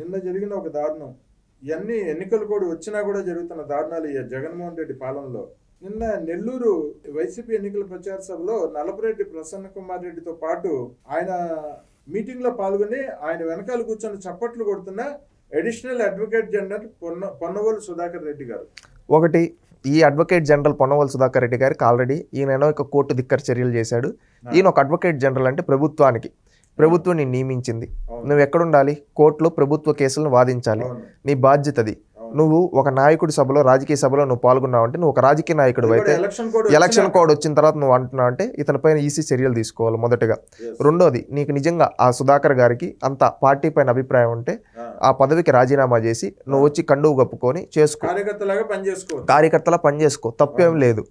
నిన్న జరిగిన ఒక దారుణం. ఇవన్నీ ఎన్నికలు కూడా వచ్చినా కూడా జరుగుతున్న దారుణాలు ఈ జగన్మోహన్ రెడ్డి పాలనలో. నిన్న నెల్లూరు వైసీపీ ఎన్నికల ప్రచార సభలో నలపరెడ్డి ప్రసన్న కుమార్ రెడ్డితో పాటు ఆయన మీటింగ్లో పాల్గొని ఆయన వెనకాల కూర్చొని చప్పట్లు కొడుతున్న అడిషనల్ అడ్వకేట్ జనరల్ పొన్న పొన్నవోలు సుధాకర్ రెడ్డి గారు. ఒకటి ఈ అడ్వకేట్ జనరల్ పొన్నవల్ సుధాకర్ రెడ్డి గారికి ఆల్రెడీ ఈయన ఒక కోర్టు దిక్కర చర్యలు చేశాడు. ఈయన ఒక అడ్వకేట్ జనరల్ అంటే ప్రభుత్వానికి. ప్రభుత్వం నేను నియమించింది. నువ్వు ఎక్కడుండాలి కోర్టులో ప్రభుత్వ కేసులను వాదించాలి. నీ బాధ్యత అది. నువ్వు ఒక నాయకుడి సభలో రాజకీయ సభలో నువ్వు పాల్గొన్నావు అంటే నువ్వు ఒక రాజకీయ నాయకుడు అయితే ఎలక్షన్ కోడ్ వచ్చిన తర్వాత నువ్వు అంటున్నావు అంటే ఇతనిపైన ఈసీ చర్యలు తీసుకోవాలి మొదటగా. రెండోది నీకు నిజంగా ఆ సుధాకర్ గారికి అంత పార్టీ పైన అభిప్రాయం ఉంటే ఆ. పదవికి రాజీనామా చేసి నువ్వు వచ్చి కండువు కప్పుకొని చేసుకో కార్యకర్తలా పనిచేసుకో తప్పేం లేదు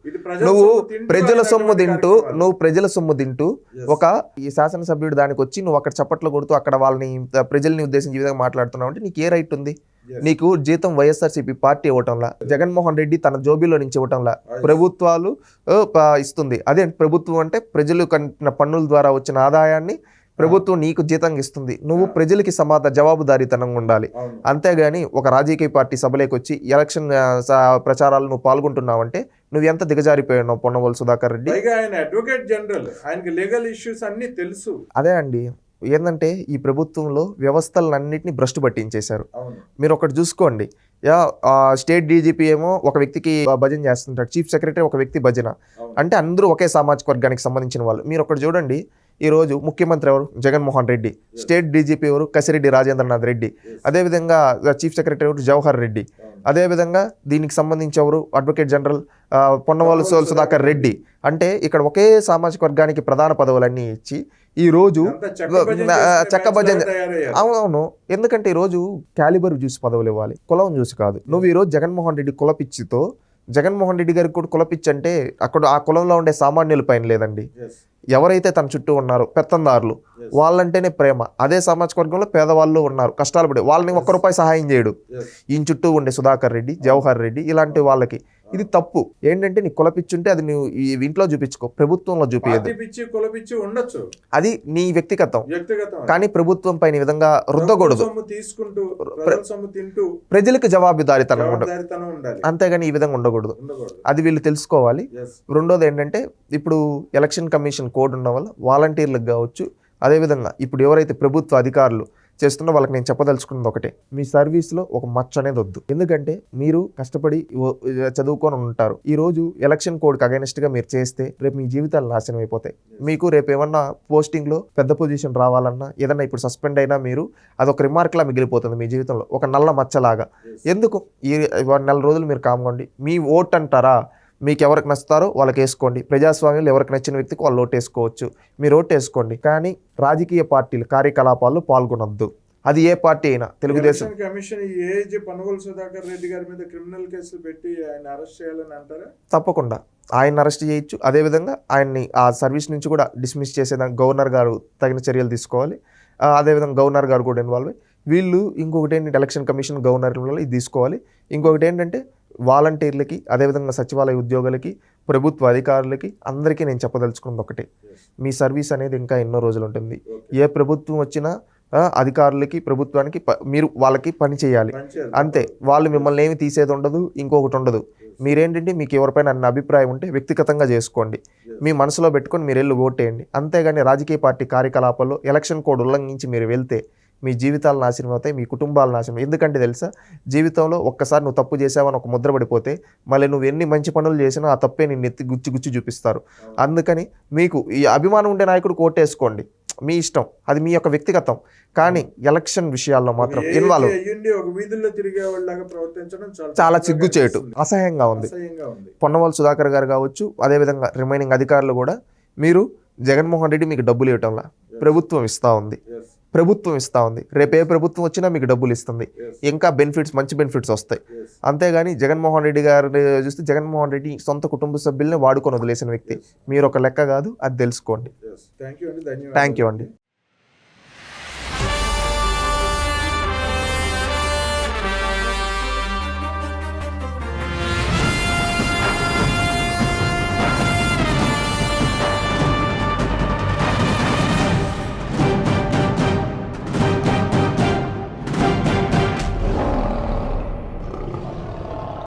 నువ్వు ప్రజల సొమ్ము తింటూ. నువ్వు ప్రజల సొమ్ము తింటూ. ఒక ఈ శాసనసభ్యుడు దానికి వచ్చి నువ్వు అక్కడ చప్పట్లు కొడుతూ అక్కడ వాళ్ళని ప్రజల్ని ఉద్దేశించి విధంగా మాట్లాడుతున్నావు అంటే నీకు ఏ రైట్ ఉంది. నీకు జీతం వైఎస్ఆర్సీపీ పార్టీ ఇవ్వటంలా జగన్మోహన్ రెడ్డి తన జోబీలో నుంచి ఇవ్వటంలా. ప్రభుత్వాలు ఇస్తుంది అదే ప్రభుత్వం అంటే ప్రజలు కట్టిన పన్నుల ద్వారా వచ్చిన ఆదాయాన్ని ప్రభుత్వం నీకు జీతంగా ఇస్తుంది. నువ్వు ప్రజలకి సమాధాన జవాబుదారీతనంగా ఉండాలి. అంతేగాని ఒక రాజకీయ పార్టీ సభలోకి వచ్చి ఎలక్షన్ ప్రచారాలు నువ్వు పాల్గొంటున్నావంటే నువ్వు ఎంత దిగజారిపోయావు పొన్నవోలు సుధాకర్ రెడ్డి? ఆయన అడ్వకేట్ జనరల్. ఆయనకి లీగల్ ఇష్యూస్ అన్ని తెలుసు. అదే అండి. ఏంటంటే ఈ ప్రభుత్వంలో వ్యవస్థలన్నింటినీ భ్రష్టు పట్టించేశారు. మీరు ఒకటి చూసుకోండి. యా స్టేట్ డీజీపీ ఏమో ఒక వ్యక్తికి భజన చేస్తుంటాడు. చీఫ్ సెక్రటరీ ఒక వ్యక్తి భజన. అంటే అందరూ ఒకే సామాజిక వర్గానికి సంబంధించిన వాళ్ళు. మీరు ఒకటి చూడండి. ఈ రోజు ముఖ్యమంత్రి ఎవరు? జగన్మోహన్ రెడ్డి. స్టేట్ డీజీపీ ఎవరు? కసిరెడ్డి రాజేంద్రనాథ్ రెడ్డి. అదేవిధంగా చీఫ్ సెక్రటరీ ఎవరు? జవహర్ రెడ్డి. అదేవిధంగా దీనికి సంబంధించి ఎవరు? అడ్వకేట్ జనరల్ పొన్నవాళ్ళు సోల్ సుధాకర్ రెడ్డి. అంటే ఇక్కడ ఒకే సామాజిక వర్గానికి ప్రధాన పదవులన్నీ ఇచ్చి ఈ రోజు అంతా చెక్క భజన. అవునవును. ఎందుకంటే ఈ రోజు క్యాలిబర్ చూసి పదవులు ఇవ్వాలి. కులం చూసి కాదు. నువ్వు ఈ రోజు జగన్మోహన్ రెడ్డి కులపిచ్చితో జగన్మోహన్ రెడ్డి గారికి కూడా కులపిచ్చి అంటే అక్కడ ఆ కులంలో ఉండే సామాన్యుల పైన లేదండి. ఎవరైతే తన చుట్టూ ఉన్నారో పెత్తందారులు. వాళ్ళంటేనే ప్రేమ అదే సామాజిక వర్గంలో పేదవాళ్ళు ఉన్నారు కష్టాలు పడే వాళ్ళని ఒక్క రూపాయి సహాయం చేయడు. ఈయన చుట్టూ ఉండే సుధాకర్ రెడ్డి జవహర్ రెడ్డి ఇలాంటి వాళ్ళకి ఇది తప్పు. ఏంటంటే నీ కులపిచ్చుంటే అది నువ్వు ఈ ఇంట్లో చూపించుకో. ప్రభుత్వంలో చూపించదు పార్టీ పిచ్చి కుల పిచ్చి ఉండొచ్చు. అది నీ వ్యక్తిగతం. వ్యక్తిగతం కానీ ప్రభుత్వం పైన విధంగా రుద్దకూడదు. తీసుకుంటూ తింటూ ప్రజలకు జవాబుదారీతనం ఉండాలి. అంతేగాని ఈ విధంగా ఉండకూడదు. అది వీళ్ళు తెలుసుకోవాలి. రెండోది ఏంటంటే ఇప్పుడు ఎలక్షన్ కమిషన్ కోడ్ ఉన్న వల్ల వాలంటీర్లకు కావచ్చు అదేవిధంగా ఇప్పుడు ఎవరైతే ప్రభుత్వ అధికారులు చేస్తున్నా వాళ్ళకి నేను చెప్పదలుచుకున్నది ఒకటే. మీ సర్వీస్లో ఒక మచ్చ అనేది వద్దు. ఎందుకంటే మీరు కష్టపడి చదువుకొని ఉంటారు. ఈ రోజు ఎలక్షన్ కోడ్కి అగైనెస్ట్గా మీరు చేస్తే రేపు మీ జీవితాలు నాశనం అయిపోతాయి. మీకు రేపు ఏమన్నా పోస్టింగ్లో పెద్ద పొజిషన్ రావాలన్నా ఏదన్నా ఇప్పుడు సస్పెండ్ అయినా మీరు అదొక రిమార్క్లా మిగిలిపోతుంది మీ జీవితంలో. ఒక నల్ల మచ్చలాగా. ఎందుకు? ఈ నెల రోజులు మీరు కామ్కోండి మీ ఓట్ అంటారా? మీకు ఎవరికి నచ్చుతారో వాళ్ళకి వేసుకోండి. ప్రజాస్వామ్యంలో ఎవరికి నచ్చిన వ్యక్తికి వాళ్ళు ఓటు వేసుకోవచ్చు. మీరు ఓటు వేసుకోండి. కానీ రాజకీయ పార్టీల కార్యకలాపాల్లో పాల్గొనొద్దు. అది ఏ పార్టీ అయినా తెలుగుదేశం కమిషన్ ఏజ్ పనుగోలు సుధాకర్ రెడ్డి గారి మీద క్రిమినల్ కేసులు పెట్టి ఆయన అరెస్ట్ చేయాలని అంటారా? తప్పకుండా. ఆయన అరెస్ట్ చేయొచ్చు. అదేవిధంగా ఆయన్ని ఆ సర్వీస్ నుంచి కూడా డిస్మిస్ చేసేదానికి గవర్నర్ గారు తగిన చర్యలు తీసుకోవాలి. అదేవిధంగా గవర్నర్ గారు కూడా ఇన్వాల్వ్ అయ్యి వీళ్ళు ఇంకొకటి ఏంటంటే ఎలక్షన్ కమిషన్ గవర్నర్ ఇది తీసుకోవాలి. ఇంకొకటి ఏంటంటే వాలంటీర్లకి అదేవిధంగా సచివాలయ ఉద్యోగులకి ప్రభుత్వ అధికారులకి అందరికీ నేను చెప్పదలుచుకున్నది ఒకటే. మీ సర్వీస్ అనేది ఇంకా ఎన్నో రోజులు ఉంటుంది. ఏ ప్రభుత్వం వచ్చినా అధికారులకి ప్రభుత్వానికి మీరు వాళ్ళకి పని చేయాలి. అంతే. వాళ్ళు మిమ్మల్ని ఏమి తీసేది ఉండదు ఇంకొకటి ఉండదు. మీరేంటంటే మీకు ఎవరిపైన అన్న అభిప్రాయం ఉంటే వ్యక్తిగతంగా చేసుకోండి. మీ మనసులో పెట్టుకొని మీరు వెళ్ళి ఓటేయండి. అంతేగాని రాజకీయ పార్టీ కార్యకలాపాల్లో ఎలక్షన్ కోడ్ ఉల్లంఘించి మీరు వెళ్తే మీ జీవితాలు నాశనం అవుతాయి మీ కుటుంబాలు నాశనం ఎందుకంటే తెలుసా? జీవితంలో ఒక్కసారి నువ్వు తప్పు చేసావని ఒక ముద్ర పడిపోతే మళ్ళీ నువ్వు ఎన్ని మంచి పనులు చేసినా ఆ తప్పే నిన్ను ఎత్తి గుచ్చి గుచ్చి చూపిస్తారు. అందుకని మీకు ఈ అభిమానం ఉండే నాయకుడు ఓటేసుకోండి మీ ఇష్టం. అది మీ యొక్క వ్యక్తిగతం. కానీ ఎలక్షన్ విషయాల్లో మాత్రం ఇన్వాల్వ్ చాలా సిగ్గుచేటు కనిపిస్తుంది. అసహ్యంగా ఉంది. పొన్నవాళ్ళు సుధాకర్ గారు కావచ్చు అదేవిధంగా రిమైనింగ్ అధికారులు కూడా మీరు జగన్మోహన్ రెడ్డి మీకు డబ్బులు ఇవ్వటంలా ప్రభుత్వం ఇస్తూ ఉంది. ప్రభుత్వం ఇస్తూ ఉంది. రేపు ఏ ప్రభుత్వం వచ్చినా మీకు డబ్బులు ఇస్తుంది. ఇంకా బెనిఫిట్స్ మంచి బెనిఫిట్స్ వస్తాయి. అంతేగాని జగన్మోహన్ రెడ్డి గారిని చూస్తే జగన్మోహన్ రెడ్డి సొంత కుటుంబ సభ్యుల్ని వాడుకొని వదిలేసిన వ్యక్తి. మీరు ఒక లెక్క కాదు అది తెలుసుకోండి. థ్యాంక్ యూ అండి.